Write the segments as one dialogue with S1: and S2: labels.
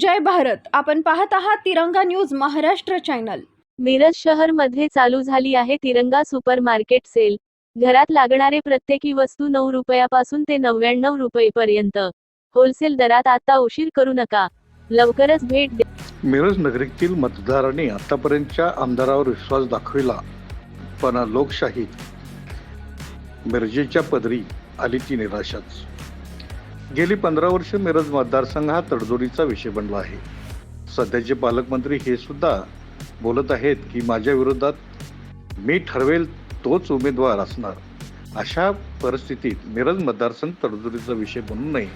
S1: जय भारत. आपण पाहत आहात तिरंगा न्यूज महाराष्ट्र चॅनल.
S2: मिरज शहरमध्ये चालू झाली आहे तिरंगा सुपर मार्केट सेल. घरात लागणारे प्रत्येकी वस्तू नऊ रुपयापासून ते नव्याण्णव रुपयेपर्यंत. होलसेल दरात आता उशीर करू नका. लवकरच भेट द्या.
S3: मिरज नगरीतील मतदारांनी आतापर्यंतच्या आमदारावर विश्वास दाखविला पण लोकशाहीत मिरजेच्या पदरी आली ती निराशाच. गेली पंधरा वर्ष मिरज मतदारसंघ हा तडजोडीचा विषय बनला आहे. सध्याचे पालकमंत्री हे सुद्धा बोलत आहेत की माझ्या विरोधात मी ठरवेल तोच उमेदवार असणार. अशा परिस्थितीत मिरज मतदारसंघ तडजोडीचा विषय बनू नये.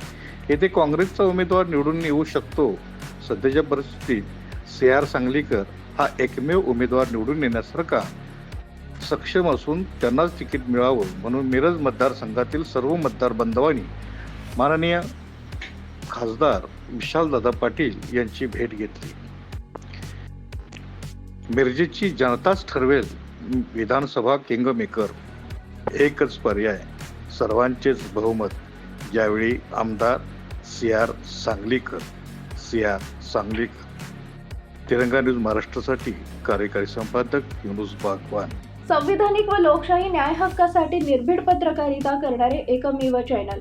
S3: येथे काँग्रेसचा उमेदवार निवडून येऊ शकतो. सध्याच्या परिस्थितीत सी आर सांगलीकर हा एकमेव उमेदवार निवडून येण्यासारखा सक्षम असून त्यांनाच तिकीट मिळावं म्हणून मिरज मतदारसंघातील सर्व मतदार बांधवांनी माननीय खासदार विशालदादा पाटील यांची भेट घेतली. मिरजेची जनताच ठरवेल विधानसभा किंगमेकर. एकच पर्याय सर्वांचेच बहुमत. यावेळी आमदार C R Sanglikar C R Sanglikar. Tiranga news महाराष्ट्रासाठी कार्यकारी संपादक युनुस बागवान.
S1: संविधानिक व लोकशाही न्याय हक्कासाठी निर्भीड पत्रकारिता करणारे एकमेव चॅनल.